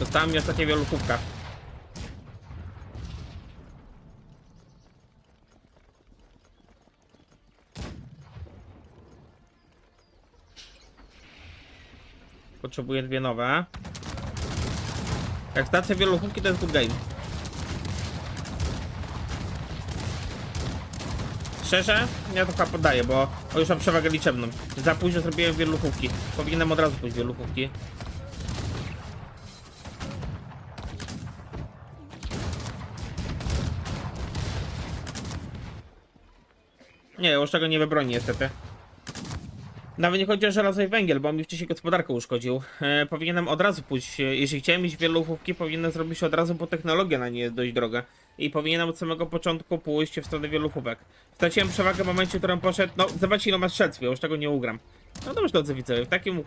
Dostałem mi ostatnie wielokówka. Potrzebuję dwie nowe. Jak stracę wielokówki, to jest good game. Szczerze, ja to chyba poddaję, bo bo już mam przewagę liczebną. Za późno zrobiłem wieluchówki. Powinienem od razu pójść wieluchówki. Nie, już tego nie wybroni niestety. Nawet nie chodzi o żelazo i węgiel, bo mi wcześniej gospodarkę uszkodził. E, powinienem od razu pójść, e, jeśli chciałem mieć wieluchówki, powinienem zrobić od razu, bo technologia na nie jest dość droga. I powinienem od samego początku pójść w stronę wieluchówek. Straciłem przewagę w momencie, w którym poszedł, no zobaczcie ile ma strzelstw, już tego nie ugram. No dobrze, drodzy widzowie, w takim układzie.